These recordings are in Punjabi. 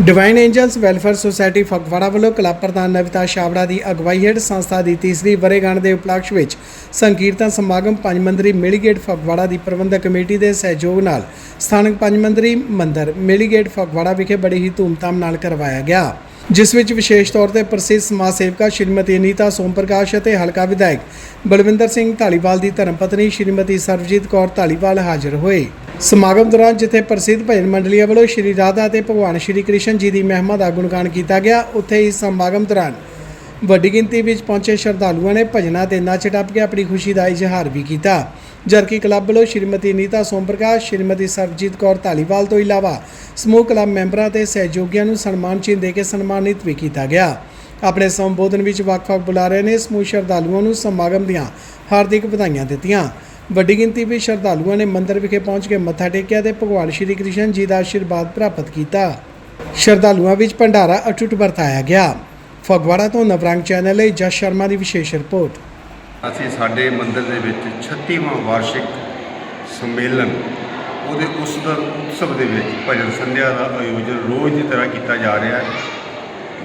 Divine angels welfare society Phagwara ਵੱਲੋਂ ਕਲੱਬ ਪ੍ਰਧਾਨ ਨਵਿਤਾ ਛਾਬੜਾ ਦੀ ਅਗਵਾਈ ਹੇਠ ਸੰਸਥਾ ਦੀ ਤੀਸਰੀ ਵਰੇਗੰਢ ਦੇ ਉਪਲਕਸ਼ ਵਿੱਚ ਸੰਕੀਰਤਨ ਸਮਾਗਮ ਪੰਜ ਮੰਦਰੀ ਮੇਲੀਗੇਟ ਫਗਵਾੜਾ ਦੀ ਪ੍ਰਬੰਧਕ ਕਮੇਟੀ ਦੇ ਸਹਿਯੋਗ ਨਾਲ ਸਥਾਨਕ ਪੰਜ ਮੰਦਰੀ ਮੰਦਰ ਮੇਲੀਗੇਟ ਫਗਵਾੜਾ ਵਿਖੇ ਬੜੀ ਹੀ ਧੂਮਧਾਮ ਨਾਲ ਕਰਵਾਇਆ ਗਿਆ। ਜਿਸ ਵਿੱਚ ਵਿਸ਼ੇਸ਼ ਤੌਰ ਤੇ ਪ੍ਰਸਿੱਧ ਸਮਾਜ ਸੇਵਕਾ ਸ਼੍ਰੀਮਤੀ ਅਨੀਤਾ ਸੋਮ ਪ੍ਰਕਾਸ਼ ਅਤੇ ਹਲਕਾ ਵਿਧਾਇਕ ਬਲਵਿੰਦਰ ਸਿੰਘ ਢਾਲੀਵਾਲ ਦੀ ਧਰਮਪਤਨੀ ਸ਼੍ਰੀਮਤੀ ਸਰਬਜੀਤ ਕੌਰ ਢਾਲੀਵਾਲ ਹਾਜ਼ਰ ਹੋਏ। ਸਮਾਗਮ ਦੌਰਾਨ ਜਿੱਥੇ ਪ੍ਰਸਿੱਧ ਭਜਨ ਮੰਡਲੀਆਂ ਵੱਲੋਂ ਸ਼੍ਰੀ ਰਾਧਾ ਅਤੇ ਭਗਵਾਨ ਸ਼੍ਰੀ ਕ੍ਰਿਸ਼ਨ ਜੀ ਦੀ ਮਹਿਮਾ ਦਾ ਗੁਣਗਾਨ ਕੀਤਾ ਗਿਆ, ਉੱਥੇ ਇਸ ਸਮਾਗਮ ਦੌਰਾਨ ਵੱਡੀ ਗਿਣਤੀ ਵਿੱਚ ਪਹੁੰਚੇ ਸ਼ਰਧਾਲੂਆਂ ਨੇ ਭਜਨਾਂ ਤੇ ਨੱਚ ਟੱਪ ਕੇ ਆਪਣੀ ਖੁਸ਼ੀ ਦਾ ਇਜ਼ਹਾਰ ਵੀ ਕੀਤਾ। ਜਰਕੀ ਕਲੱਬ ਵੱਲੋਂ ਸ਼੍ਰੀਮਤੀ ਨੀਤਾ ਸੋਮ ਪ੍ਰਕਾਸ਼ ਸ਼੍ਰੀਮਤੀ ਸਰਬਜੀਤ ਕੌਰ ਧਾਲੀਵਾਲ ਤੋਂ ਇਲਾਵਾ ਸਮੂਹ ਕਲੱਬ ਮੈਂਬਰਾਂ ਤੇ ਸਹਿਯੋਗੀਆਂ ਨੂੰ ਸਨਮਾਨ ਚਿੰਨ੍ਹ ਦੇ ਕੇ ਸਨਮਾਨਿਤ ਵੀ ਕੀਤਾ ਗਿਆ। ਆਪਣੇ ਸੰਬੋਧਨ ਵਿੱਚ ਵੱਖ-ਵੱਖ ਬੁਲਾਰਿਆਂ ਨੇ ਸਮੂਹ ਸ਼ਰਧਾਲੂਆਂ ਨੂੰ ਸਮਾਗਮ ਦੀਆਂ ਹਾਰਦਿਕ ਵਧਾਈਆਂ ਦਿੱਤੀਆਂ। ਵੱਡੀ ਗਿਣਤੀ ਵਿੱਚ ਸ਼ਰਧਾਲੂਆਂ ਨੇ ਮੰਦਰ ਵਿਖੇ ਪਹੁੰਚ ਕੇ ਮੱਥਾ ਟੇਕਿਆ ਤੇ ਭਗਵਾਨ ਸ਼੍ਰੀ ਕ੍ਰਿਸ਼ਨ ਜੀ ਦਾ ਆਸ਼ੀਰਵਾਦ ਪ੍ਰਾਪਤ ਕੀਤਾ। ਸ਼ਰਧਾਲੂਆਂ ਵਿੱਚ ਭੰਡਾਰਾ ਅਟੁੱਟ ਵਰਤਾਇਆ ਗਿਆ। ਫਗਵਾੜਾ ਤੋਂ ਨਵਰੰਗ ਚੈਨਲ ਲਈ ਜਸ ਸ਼ਰਮਾ ਦੀ ਵਿਸ਼ੇਸ਼ ਰਿਪੋਰਟ। ਅਸੀਂ ਸਾਡੇ ਮੰਦਿਰ ਦੇ ਵਿੱਚ 36ਵਾਂ ਵਾਰਸ਼ਿਕ ਸੰਮੇਲਨ, ਉਹਦੇ ਉਸ ਦਾ ਉਤਸਵ ਦੇ ਵਿੱਚ ਭਜਨ ਸੰਧਿਆ ਦਾ ਆਯੋਜਨ ਰੋਜ਼ ਦੀ ਤਰ੍ਹਾਂ ਕੀਤਾ ਜਾ ਰਿਹਾ ਹੈ।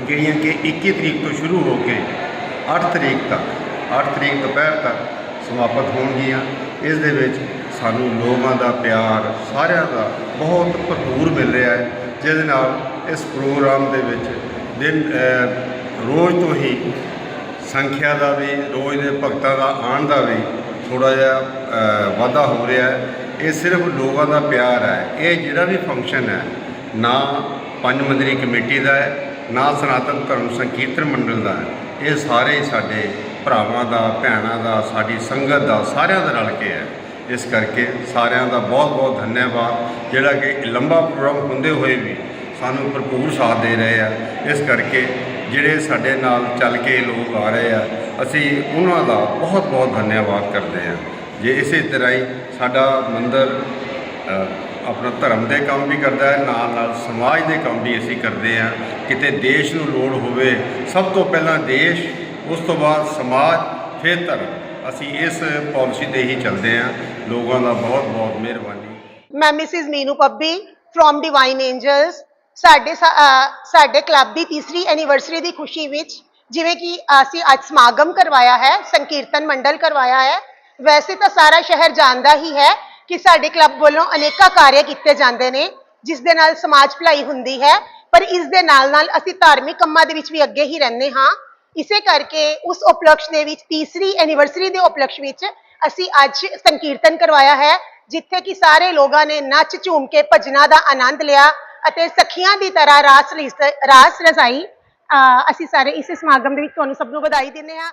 ਜਿਹੜੀਆਂ ਕਿ 21 ਤਰੀਕ ਤੋਂ ਸ਼ੁਰੂ ਹੋ ਕੇ 8 ਤਰੀਕ ਤੱਕ 8 ਤਰੀਕ ਦੁਪਹਿਰ ਤੱਕ ਸਮਾਪਤ ਹੋਣਗੀਆਂ। ਇਸ ਦੇ ਵਿੱਚ ਸਾਨੂੰ ਲੋਕਾਂ ਦਾ ਪਿਆਰ, ਸਾਰਿਆਂ ਦਾ ਬਹੁਤ ਭਰਪੂਰ ਮਿਲ ਰਿਹਾ ਹੈ, ਜਿਹਦੇ ਨਾਲ ਇਸ ਪ੍ਰੋਗਰਾਮ ਦੇ ਵਿੱਚ ਦਿਨ ਰੋਜ਼ ਤੋਂ ਹੀ ਸੰਖਿਆ ਦਾ ਵੀ, ਰੋਜ਼ ਦੇ ਭਗਤਾਂ ਦਾ ਆਉਣ ਦਾ ਵੀ ਥੋੜਾ ਜਿਹਾ ਵਾਧਾ ਹੋ ਰਿਹਾ ਹੈ। ਇਹ ਸਿਰਫ ਲੋਕਾਂ ਦਾ ਪਿਆਰ ਹੈ। ਇਹ ਜਿਹੜਾ ਵੀ ਫੰਕਸ਼ਨ ਹੈ, ਨਾ ਪੰਜ ਮੰਦਰੀ ਕਮੇਟੀ ਦਾ ਹੈ, ਨਾ ਸਨਾਤਨ ਧਰਮ ਸੰਕੀਰਤਨ ਮੰਡਲ ਦਾ ਹੈ। ਇਹ ਸਾਰੇ ਹੀ ਸਾਡੇ ਭਰਾਵਾਂ ਦਾ, ਭੈਣਾਂ ਦਾ, ਸਾਡੀ ਸੰਗਤ ਦਾ, ਸਾਰਿਆਂ ਦਾ ਰਲ ਕੇ ਹੈ। ਇਸ ਕਰਕੇ ਸਾਰਿਆਂ ਦਾ ਬਹੁਤ ਬਹੁਤ ਧੰਨਵਾਦ। ਜਿਹੜਾ ਕਿ ਲੰਬਾ ਪ੍ਰੋਗਰਾਮ ਹੁੰਦੇ ਹੋਏ ਵੀ ਸਾਨੂੰ ਭਰਪੂਰ ਸਾਥ ਦੇ ਰਹੇ ਆ। ਇਸ ਕਰਕੇ ਜਿਹੜੇ ਸਾਡੇ ਨਾਲ ਚੱਲ ਕੇ ਲੋਕ ਆ ਰਹੇ ਆ, ਅਸੀਂ ਉਹਨਾਂ ਦਾ ਬਹੁਤ ਬਹੁਤ ਧੰਨਵਾਦ ਕਰਦੇ ਆ ਜੇ ਇਸੇ ਤਰ੍ਹਾਂ ਹੀ ਸਾਡਾ ਮੰਦਰ ਆਪਣਾ ਧਰਮ ਦੇ ਕੰਮ ਵੀ ਕਰਦਾ ਹੈ, ਨਾਲ ਨਾਲ ਸਮਾਜ ਦੇ ਕੰਮ ਵੀ ਅਸੀਂ ਕਰਦੇ ਆ ਕਿਤੇ ਦੇਸ਼ ਨੂੰ ਲੋੜ ਹੋਵੇ, ਸਭ ਤੋਂ ਪਹਿਲਾਂ ਦੇਸ਼, ਉਸ ਤੋਂ ਬਾਅਦ ਸਮਾਜ, ਫਿਰ ਧਰਮ। ਅਸੀਂ ਇਸ ਪਾਲਿਸੀ ਤੇ ਹੀ ਚੱਲਦੇ ਆ ਲੋਕਾਂ ਦਾ ਬਹੁਤ ਬਹੁਤ ਮਿਹਰਬਾਨੀ। ਮੈਂ Mrs Meenu Pabbi from divine angels ਸਾਡੇ ਸਾ- ਸਾਡੇ ਕਲੱਬ ਦੀ ਤੀਸਰੀ ਐਨੀਵਰਸਰੀ ਦੀ ਖੁਸ਼ੀ ਵਿੱਚ ਜਿਵੇਂ ਕਿ ਅਸੀਂ ਅੱਜ ਸਮਾਗਮ ਕਰਵਾਇਆ ਹੈ, ਸੰਕੀਰਤਨ ਮੰਡਲ ਕਰਵਾਇਆ ਹੈ, ਵੈਸੇ ਤਾਂ ਸਾਰਾ ਸ਼ਹਿਰ ਜਾਣਦਾ ਹੀ ਹੈ ਕਿ ਸਾਡੇ ਕਲੱਬ ਵੱਲੋਂ ਅਨੇਕਾਂ ਕਾਰਜ ਕੀਤੇ ਜਾਂਦੇ ਨੇ, ਜਿਸ ਦੇ ਨਾਲ ਸਮਾਜ ਭਲਾਈ ਹੁੰਦੀ ਹੈ, ਪਰ ਇਸ ਦੇ ਨਾਲ ਨਾਲ ਅਸੀਂ ਧਾਰਮਿਕ ਕੰਮਾਂ ਦੇ ਵਿੱਚ ਵੀ ਅੱਗੇ ਹੀ ਰਹਿੰਦੇ ਹਾਂ। ਇਸੇ ਕਰਕੇ ਉਸ ਉਪਲਕਸ਼ ਦੇ ਵਿੱਚ, ਤੀਸਰੀ ਐਨੀਵਰਸਰੀ ਦੇ ਉਪਲਕਸ਼ ਵਿੱਚ ਅਸੀਂ ਅੱਜ ਸੰਕੀਰਤਨ ਕਰਵਾਇਆ ਹੈ, ਜਿੱਥੇ ਕਿ ਸਾਰੇ ਲੋਕਾਂ ਨੇ ਨੱਚ ਝੂਮ ਕੇ ਭਜਨਾਂ ਦਾ ਆਨੰਦ ਲਿਆ ਅਤੇ ਸਖੀਆਂ ਦੀ ਤਰ੍ਹਾਂ ਰਾਸ ਰਾਸ ਰਸਾਈ ਅਹ ਅਸੀਂ ਸਾਰੇ ਇਸ ਸਮਾਗਮ ਦੇ ਵਿੱਚ ਤੁਹਾਨੂੰ ਸਭ ਨੂੰ ਵਧਾਈ ਦਿੰਦੇ ਹਾਂ।